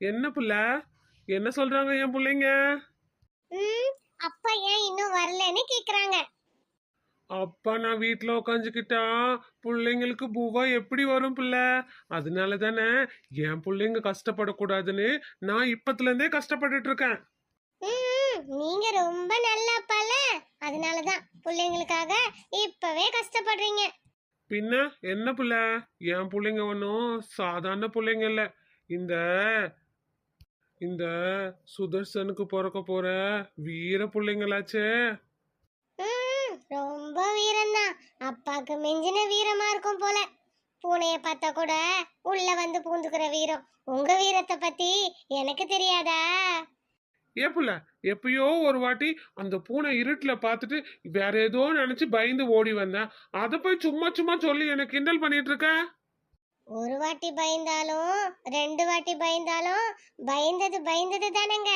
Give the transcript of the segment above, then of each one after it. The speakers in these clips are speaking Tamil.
என்ன புள்ள? என்ன சொல்றாங்க என் பிள்ளைங்க? ம் அப்பா ஏன் இன்னும் வரலன்னு கேக்குறாங்க. அப்பா நான் வீட்டில் உக்காந்துக்கிட்டா பிள்ளைங்களுக்கு பூவா எப்படி வரும் பிள்ளை? அதனால தானே என் பிள்ளைங்க கஷ்டப்படக்கூடாதுன்னு நான் இப்பத்துல இருந்தே கஷ்டப்பட்டுட்டு இருக்கேன் ம் நீங்க ரொம்ப நல்ல அப்பால அதனாலதான் பிள்ளைங்களுக்காக இப்பவே கஷ்டப்படுறீங்க. பின்ன என்ன பிள்ளை? என் பிள்ளைங்க ஒன்றும் சாதாரண பிள்ளைங்க இல்ல. இந்த இந்த சுதர்சனுக்கு பிறக்க போற வீர பிள்ளைங்களாச்சே. ரொம்ப வீரம்தான். அப்பாக்கு மிஞ்சின வீரமா இருக்கும் போல. பூனைய பார்த்தா கூட உள்ள வந்து பூந்துக்கிற வீரம். உங்க வீரத்தை பத்தி எனக்கு தெரியாதா? ஏ புள்ள எப்பயோ ஒரு வாட்டி அந்த பூனை இருட்டுல பார்த்துட்டு வேற ஏதோ நினைச்சு பயந்து ஓடி வந்தேன் அதை போய் சும்மா சும்மா சொல்லி எனக்கு கிண்டல் பண்ணிட்டு இருக்க? ஒரு வாட்டி பயந்தாலும் ரெண்டு வாட்டி பயந்தாலும் பயந்தது பயந்தது தானேங்க.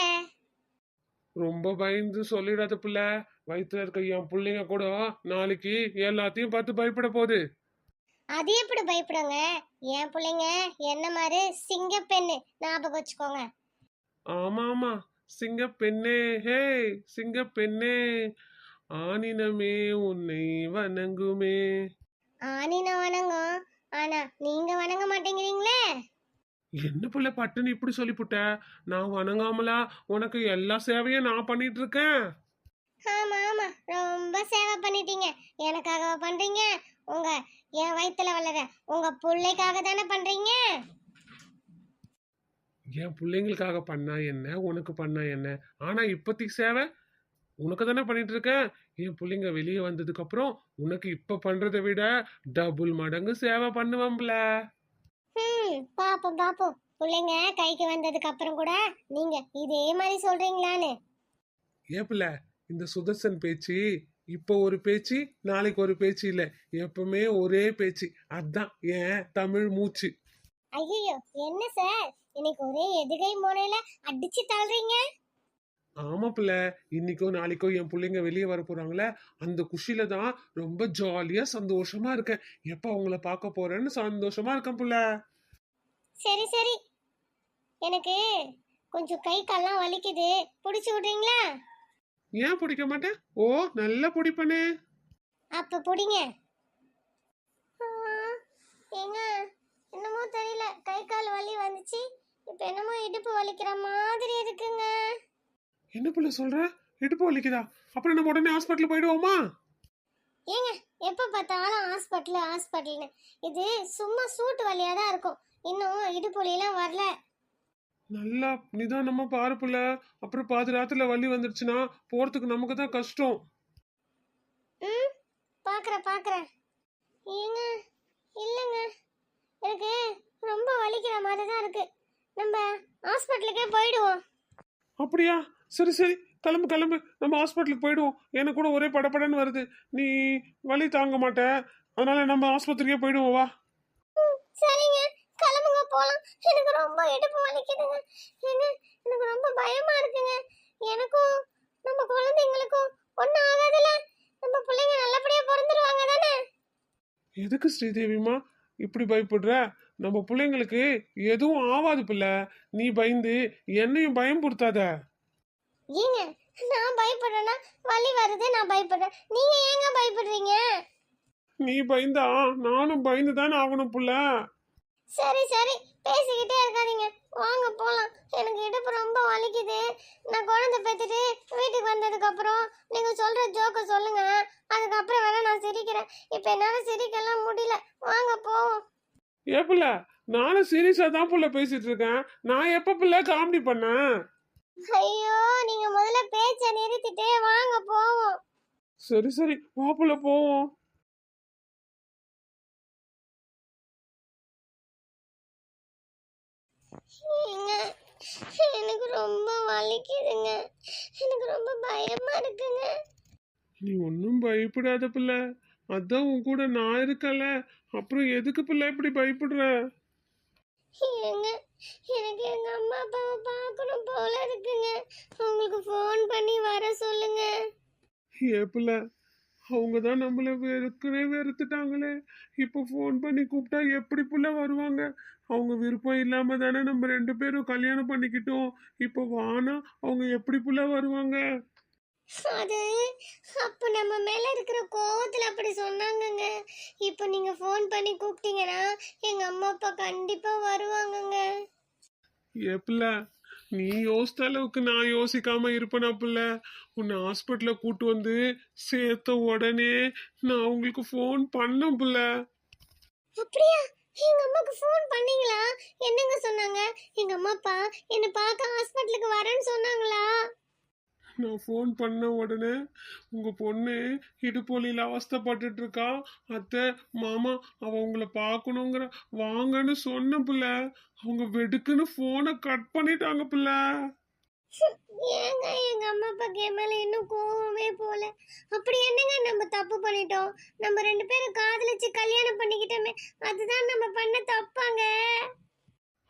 ரொம்ப பயந்து சொல்லிடாத புள்ள. வயித்துல இருக்க என் பிள்ளைங்க கூட நாளைக்கு எல்லாத்தையும் பார்த்து பயப்பட போகுது. அது எப்படி பயப்படுங்க? என் பிள்ளைங்க என்ன மாதிரி சிங்க பெண்ணு? ஞாபகம் வச்சுக்கோங்க. ஆமா ஆமா. சிங்க பெண்ணே ஹே சிங்க பெண்ணே. ஆனினமே உன்னை வணங்குமே. ஆனின வணங்கும். ஆனா நீங்க வணங்க மாட்டேங்கிறீங்களே? என்ன புள்ள பட்டுன்னு இப்படி சொல்லிப்புட்ட? நான் வணங்காமலா? உனக்கு எல்லா சேவையும் நான் பண்ணிட்டு இருக்கேன் ஆமா ஆமா. ரொம்ப சேவை பண்ணிட்டீங்க. எனக்காக பண்றீங்க? உங்க என் வயித்துல வளர உங்க பிள்ளைக்காக தானே பண்றீங்க? என் பிள்ளைங்களுக்காக பண்ணா என்ன? உனக்கு பண்ணா என்ன? ஆனா இப்போதைக்கு சேவை? உனக்கு தானே பண்ணிட்டு இருக்கேன் என் பிள்ளைங்க வெளியே வந்ததுக்கு அப்புறம் உனக்கு இப்ப பண்றதை விட டபுள் மடங்கு சேவை பண்ணுவேன்ல ம் பாப்போம் பாப்போம். பிள்ளைங்க கைக்கு வந்ததுக்கு அப்புறம் கூட நீங்க இதே மாதிரி சொல்றீங்களான்னு. ஏப்பில்ல இந்த சுதர்சன் பேச்சு இப்போ ஒரு பேச்சு நாளைக்கு ஒரு பேச்சு இல்ல. எப்பவுமே ஒரே பேச்சு. அதான் ஏன் தமிழ் மூச்சு. ஐயோ என்ன சார்? இன்னைக்கு ஒரே எதுகை முனையில அடிச்சு தள்ளுறீங்க? ஆமா பிள்ளை. இன்னைக்கோ நாளைக்கோ என் பிள்ளைங்க வெளியே வர போறாங்களே அந்த குஷியில தான் ரொம்ப ஜாலியா சந்தோஷமா இருக்கேன். எப்ப அவங்கள பார்க்க போறேன்னு சந்தோஷமா இருக்கேன் புள்ள. சரி சரி. எனக்கு கொஞ்சம் கை கால்லாம் வலிக்குது. பிடிச்சி விடுறீங்களா? ஏன் பிடிக்க மாட்டேன்? ஓ நல்லா பிடிப்பனே. அப்ப பிடிங்க. ஏங்க என்னமோ தெரியல. கை கால் வலி வந்துச்சு. இப்ப என்னமோ இடுப்பு வலிக்கிற மாதிரி இருக்குங்க. என்ன புள்ள சொல்ற? இடுப்பு வலிக்குதா? அப்புறம் நம்ம உடனே ஹாஸ்பிட்டல் போயிடுவோமா? ஏங்க எப்ப பார்த்தாலும் ஹாஸ்பிட்டல் ஹாஸ்பிட்டல்னு இது சும்மா சூட்டு வலியா தான் இருக்கும். இன்னும் இடுப்பு வலியெல்லாம் வரல. நல்லா நிதானமா பாரு புள்ள. அப்புறம் பாதி ராத்திரில வலி வந்துடுச்சுன்னா போறதுக்கு நமக்கு தான் கஷ்டம். ம் பார்க்குறேன் பார்க்குறேன் ஏங்க இல்லைங்க. எனக்கு ரொம்ப வலிக்கிற மாதிரி தான் இருக்கு. நம்ம ஹாஸ்பிட்டலுக்கே போயிடுவோம். அப்படியா? சரி சரி கிளம்பு கிளம்பு. நம்ம ஹாஸ்பிட்டலுக்கு போயிடுவோம். எனக்கு கூட ஒரே படபடன்னு வருது. நீ வலி தாங்க மாட்ட. அதனால நம்ம ஆஸ்பத்திரிக்கே போயிடுவோம் வா. சரிங்க. கிளம்புங்க போகலாம் எனக்கு ரொம்ப இடுப்பு வலிக்குதுங்க. ஏங்க எனக்கு ரொம்ப பயமா இருக்குங்க. எனக்கும் நம்ம குழந்தைங்களுக்கும் ஒன்றும் ஆகாதுல்ல. நம்ம பிள்ளைங்க நல்லபடியாக பிறந்துருவாங்க தானே? எதுக்கு ஸ்ரீதேவிமா இப்படி பயப்படுற? நம்ம பிள்ளைங்களுக்கு எதுவும் ஆவாது பிள்ளை. நீ பயந்து என்னையும் பயம்படுத்தாத ஏங்க நான் பயப்படுறேன்னா வலி வருது நான் பயப்படுறேன். நீங்க ஏங்க பயப்படுறீங்க? நீ பயந்தா நானும் பயந்து தானே ஆகணும் புள்ள. சரி சரி பேசிக்கிட்டே இருக்காதீங்க. வாங்க போலாம். எனக்கு இடுப்பு ரொம்ப வலிக்குது. நான் குழந்தை பெற்றுட்டு வீட்டுக்கு வந்ததுக்கு அப்புறம் நீங்க சொல்ற ஜோக்க சொல்லுங்க. அதுக்கப்புறம் வேணா நான் சிரிக்கிறேன். இப்போ என்னால சிரிக்கலாம் முடியல. வாங்க போவோம். ஏ புள்ள நானும் சீரியஸா தான் புள்ள பேசிட்டு இருக்கேன். நான் எப்ப புள்ள காமெடி பண்ணேன்? ஐயோ நீங்க முதல்ல பேச்சை நிறுத்திட்டே வாங்க போவோம். சரி சரி வா புள்ள போவோம் எனக்கு ரொம்ப வலிக்குதுங்க. எனக்கு ரொம்ப பயமா இருக்குங்க. நீ ஒன்றும் பயப்படாத பிள்ளை. அதான் உன் கூட நான் இருக்கல. அப்புறம் எதுக்கு பிள்ளை இப்படி பயப்படுற? ஏங்க எனக்கு எங்க அம்மா அப்பாவை பார்க்கணும் போல இருக்குங்க உங்களுக்கு ஃபோன் பண்ணி வர சொல்லுங்க ஏ பிள்ளை அவங்க தான் நம்மள வெறுக்கவே வெறுத்துட்டாங்களே. இப்போ ஃபோன் பண்ணி கூப்பிட்டா எப்படி புள்ள வருவாங்க? அவங்க விருப்பம் இல்லாம தானே நம்ம ரெண்டு பேரும் கல்யாணம் பண்ணிக்கிட்டோம். இப்போ வானா அவங்க எப்படி புள்ள வருவாங்க? அது அப்போ நம்ம மேல இருக்கிற கோவத்துல அப்படி சொன்னாங்கங்க. இப்போ நீங்க ஃபோன் பண்ணி கூப்பிட்டீங்கன்னா எங்க அம்மா அப்பா கண்டிப்பா வருவாங்கங்க. ஏப்பில்ல நீ யோசித்த அளவுக்கு நான் யோசிக்காம இருப்பேனா புள்ள? உன்னை ஹாஸ்பிட்டல கூட்டு வந்து சேர்த்த உடனே நான் உங்களுக்கு ஃபோன் பண்ணேன் புள்ள. அப்படியா? எங்க அம்மாக்கு ஃபோன் பண்ணீங்களா? என்னங்க சொன்னாங்க? எங்க அம்மா அப்பா என்ன பார்க்க ஹாஸ்பிட்டலுக்கு வரேன்னு சொன்னாங்களா? நான் ஃபோன் பண்ண உடனே உங்க பொண்ணு இடுப்பொலியில் அவஸ்தைப்பட்டுட்டு இருக்கா அத்தை மாமா அவ உங்களை பார்க்கணுங்கிற வாங்கன்னு சொன்ன புள்ள. அவங்க வெடுக்குன்னு ஃபோனை கட் பண்ணிட்டாங்க புள்ள. ஏங்க எங்க அம்மா என் மேல இன்னும் கோவமே போல. அப்படி என்னங்க நம்ம தப்பு பண்ணிட்டோம்? நம்ம ரெண்டு பேரும் காதலிச்சு கல்யாணம் பண்ணிக்கிட்டோமே அதுதான் நம்ம பண்ண தப்பாங்க.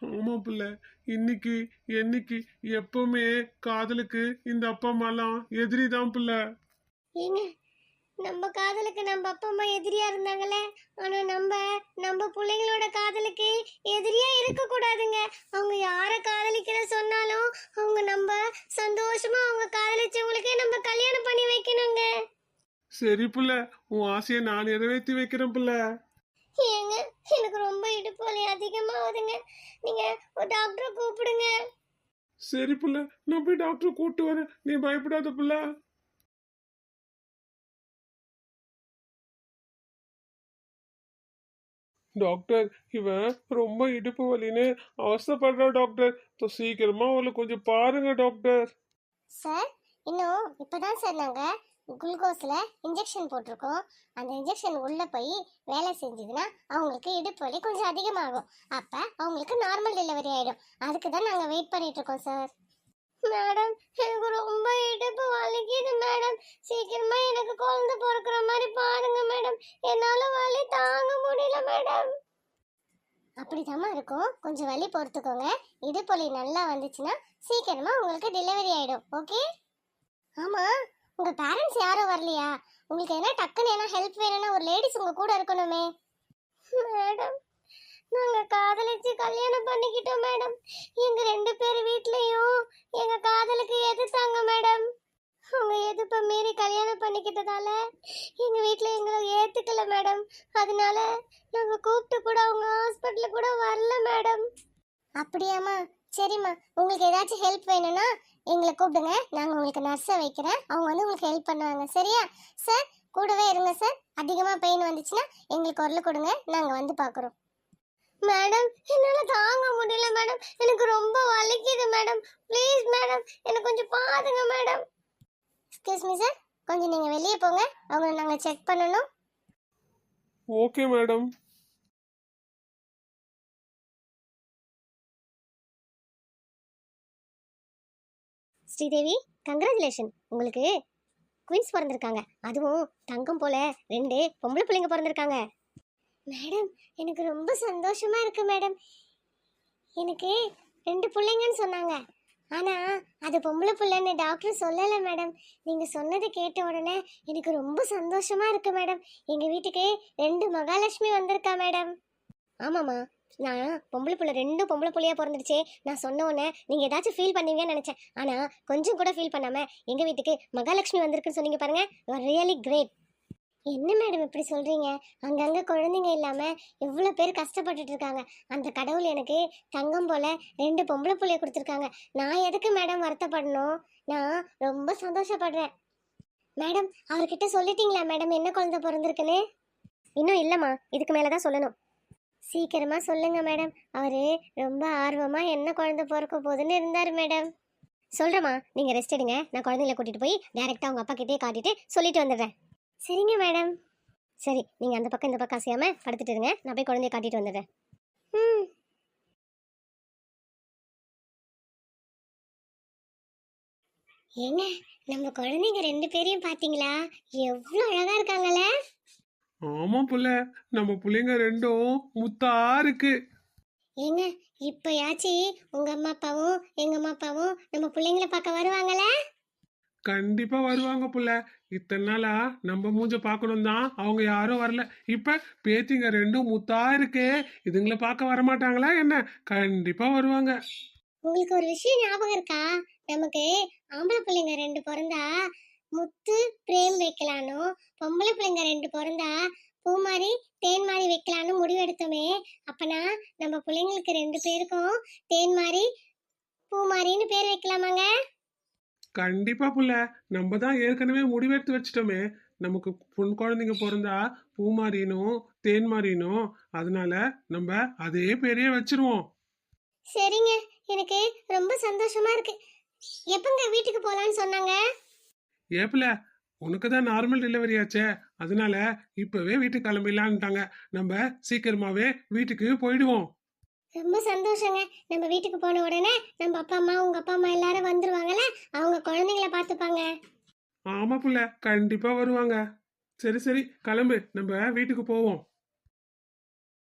ஆமா புள்ள. இன்னைக்கு என்னைக்கு எப்பவுமே காதலுக்கு இந்த அப்பா அம்மாலாம் எதிரி தான் புள்ள. ஏங்க நம்ம காதலுக்கு நம்ம அப்பா அம்மா எதிரியா இருந்தாங்களே ஆனா நம்ம நம்ம பிள்ளைங்களோட காதலுக்கு எதிரியா இருக்க கூடாதுங்க அவங்க யார காதலிக்கிற சொன்னாலும் அவங்க நம்ம சந்தோஷமா அவங்க காதலிச்சவங்களுக்கே நம்ம கல்யாணம் பண்ணி வைக்கணுங்க. சரி புள்ள உன் ஆசையை நான் நிறைவேற்றி வைக்கிறேன் புள்ள. ஏங்க எனக்கு ரொம்ப இடுப்பு வலி அதிகமாகுதுங்க. நீங்க ஒரு டாக்டரை கூப்பிடுங்க. சரி புள்ள நான் போய் டாக்டர் கூட்டு வரேன். நீ பயப்படாத புள்ள. டாக்டர் இவன் ரொம்ப இடுப்பு வலின்னு அவசரப்படுறா டாக்டர் தோ சீக்கிரமா அவளை கொஞ்சம் பாருங்க டாக்டர் சார் இன்னும் இப்பதான் சார் நாங்க குளுக்கோஸில் இன்ஜெக்ஷன் போட்டிருக்கோம். அந்த இன்ஜெக்ஷன் உள்ளே போய் வேலை செஞ்சதுன்னா அவங்களுக்கு இடுப்பு வலி கொஞ்சம் அதிகமாகும். அப்போ அவங்களுக்கு நார்மல் டெலிவரி ஆகிடும் அதுக்கு தான் நாங்கள் வெயிட் பண்ணிகிட்ருக்கோம் சார் மேடம் எனக்கு ரொம்ப இடுப்பு வலிக்குது மேடம் சீக்கிரமா எனக்கு குழந்தை பிறக்கிற மாதிரி பாருங்க மேடம் என்னால வலி தாங்க முடியல மேடம் அப்படிதாம்மா இருக்கும். கொஞ்சம் வலி பொறுத்துக்கோங்க. இடுப்பொலி நல்லா வந்துச்சுன்னா சீக்கிரமா உங்களுக்கு டெலிவரி ஆயிடும். ஓகே ஆமா. உங்க பேரண்ட்ஸ் யாரும் வரலையா? உங்களுக்கு என்ன டக்குன்னு என்ன ஹெல்ப் வேணும்னா ஒரு லேடிஸ் உங்க கூட இருக்கணுமே. மேடம் நாங்க காதலிச்சு கல்யாணம் பண்ணிக்கிட்டோம் மேடம் எங்க ரெண்டு பேர் வீட்லயும் எங்க காதலுக்கு எதிர்த்தாங்க மேடம் அவங்க எதிர்ப்ப மீறி கல்யாணம் பண்ணிக்கிட்டதால எங்க வீட்ல எங்களை ஏத்துக்கல மேடம் அதனால நாங்க கூப்பிட்டு கூட அவங்க ஹாஸ்பிட்டல் கூட வரல மேடம் அப்படியாம்மா. சரிம்மா உங்களுக்கு ஏதாச்சும் ஹெல்ப் வேணும்னா எங்களை கூப்பிடுங்க. நாங்கள் உங்களுக்கு நர்ஸை வைக்கிறேன். அவங்க வந்து உங்களுக்கு ஹெல்ப் பண்ணுவாங்க. சரியா? சார் கூடவே இருங்க சார் அதிகமாக பெயின் வந்துச்சுன்னா எங்களுக்கு குரல் கொடுங்க. நாங்கள் வந்து பார்க்குறோம். மேடம் என்னால் தாங்க முடியல மேடம் எனக்கு ரொம்ப வலிக்குது மேடம் ப்ளீஸ் மேடம் எனக்கு கொஞ்சம் பாருங்க மேடம் எக்ஸ்கியூஸ் மீ சார் கொஞ்சம் நீங்கள் வெளியே போங்க. அவங்கள நாங்கள் செக் பண்ணணும். ஓகே மேடம் ஸ்ரீதேவி கங்க்ராச்சுலேஷன் உங்களுக்கு குயின்ஸ் பிறந்திருக்காங்க. அதுவும் தங்கம் போல ரெண்டு பொம்பளை பிள்ளைங்க பிறந்திருக்காங்க. மேடம் எனக்கு ரொம்ப சந்தோஷமா இருக்கு மேடம். எனக்கு ரெண்டு பிள்ளைங்கன்னு சொன்னாங்க. ஆனா அது பொம்பளை பிள்ளைன்னு டாக்டர் சொல்லலை மேடம். நீங்க சொன்னதை கேட்ட உடனே எனக்கு ரொம்ப சந்தோஷமா இருக்கு மேடம். எங்க வீட்டுக்கு ரெண்டு மகாலட்சுமி வந்திருக்கா மேடம். ஆமாம்மா. நான் பொம்பளை பிள்ளை ரெண்டும் பொம்பளை பிள்ளையா பிறந்துடுச்சே. நான் சொன்ன உடனே நீங்க ஏதாச்சும் ஃபீல் பண்ணுவீங்கன்னு நினச்சேன். ஆனால் கொஞ்சம் கூட ஃபீல் பண்ணாமல் எங்கள் வீட்டுக்கு மகாலட்சுமி வந்திருக்குன்னு சொன்னீங்க பாருங்கள் ரியலி கிரேட் என்ன மேடம் இப்படி சொல்கிறீங்க அங்கங்கே குழந்தைங்க இல்லாமல் எவ்வளோ பேர் கஷ்டப்பட்டுட்டு இருக்காங்க. அந்த கடவுள் எனக்கு தங்கம் போல் ரெண்டு பொம்பளை புள்ளைய கொடுத்துருக்காங்க. நான் எதுக்கு மேடம் வருத்தப்படணும்? நான் ரொம்ப சந்தோஷப்படுறேன். மேடம் அவர்கிட்ட சொல்லிட்டீங்களா மேடம் என்ன குழந்தை பிறந்திருக்குன்னு? இன்னும் இல்லைம்மா இதுக்கு மேலே தான் சொல்லணும். சீக்கிரமா சொல்லுங்க மேடம். அவரு ரொம்ப ஆர்வமா என்ன குழந்தை பிறக்க போகுதுன்னு இருந்தார் மேடம். சொல்கிறேம்மா நீங்க ரெஸ்ட் எடுங்க. நான் குழந்தைங்கள கூட்டிட்டு போய் டைரக்டா உங்க அப்பா கிட்டே காட்டிட்டு சொல்லிட்டு வந்துடுறேன். சரிங்க மேடம். சரி நீங்க அந்த பக்கம் இந்த பக்கம் அசையாம படுத்துட்டு இருங்க. நான் போய் குழந்தைய காட்டிட்டு வந்துடுறேன். ம். ஏங்க நம்ம குழந்தைங்க ரெண்டு பேரையும் பாத்தீங்களா எவ்வளோ அழகா இருக்காங்களே. ஆமா புள்ள நம்ம புள்ளைங்க ரெண்டும் முத்தா இருக்கு ஏங்க இப்பயாச்சு உங்க அம்மா அப்பாவும் எங்க அம்மா அப்பாவும் நம்ம பிள்ளைங்கள பார்க்க வருவாங்களே? கண்டிப்பா வருவாங்க புள்ள. இத்தனை நாளா நம்ம மூஞ்ச பார்க்கணும் தான் அவங்க யாரும் வரல. இப்ப பேத்திங்க ரெண்டும் முத்தா இருக்கே இதுங்களை பார்க்க வரமாட்டாங்களா என்ன? கண்டிப்பா வருவாங்க. உங்களுக்கு ஒரு விஷயம் ஞாபகம் இருக்கா? நமக்கு ஆம்பளை பிள்ளைங்க ரெண்டு பிறந்தா முத்து பிரேம் வைக்கலானோ? பொம்பளை பிள்ளைங்க ரெண்டு பிறந்தா பூமாரி தேன் மாறி வைக்கலான்னு முடிவெடுத்தோமே. அப்பனா நம்ம பிள்ளைங்களுக்கு ரெண்டு பேருக்கும் தேன் மாறி பூமாரின்னு பேர் வைக்கலாமாங்க? கண்டிப்பா புள்ள. நம்ம தான் ஏற்கனவே முடிவெடுத்து வச்சிட்டோமே. நமக்கு பொன் குழந்தைங்க பிறந்தா பூமாரினும் தேன்மாரினும் அதனால நம்ம அதே பேரையே வச்சிருவோம். சரிங்க. எனக்கு ரொம்ப சந்தோஷமா இருக்கு. எப்பங்க வீட்டுக்கு போலான்னு சொன்னாங்க? ஏப்பில உனக்கு தான் நார்மல் டெலிவரி ஆச்சே. அதனால இப்பவே வீட்டுக்கு கிளம்பிடலான்ட்டாங்க. நம்ம சீக்கிரமாவே வீட்டுக்கு போயிடுவோம். ரொம்ப சந்தோஷங்க. நம்ம வீட்டுக்கு போன உடனே நம்ம அப்பா அம்மா உங்க அப்பா அம்மா எல்லாரும் வந்துருவாங்கல்ல? அவங்க குழந்தைங்கள பார்த்துப்பாங்க. ஆமா புள்ள கண்டிப்பா வருவாங்க. சரி சரி கிளம்பு. நம்ம வீட்டுக்கு போவோம்.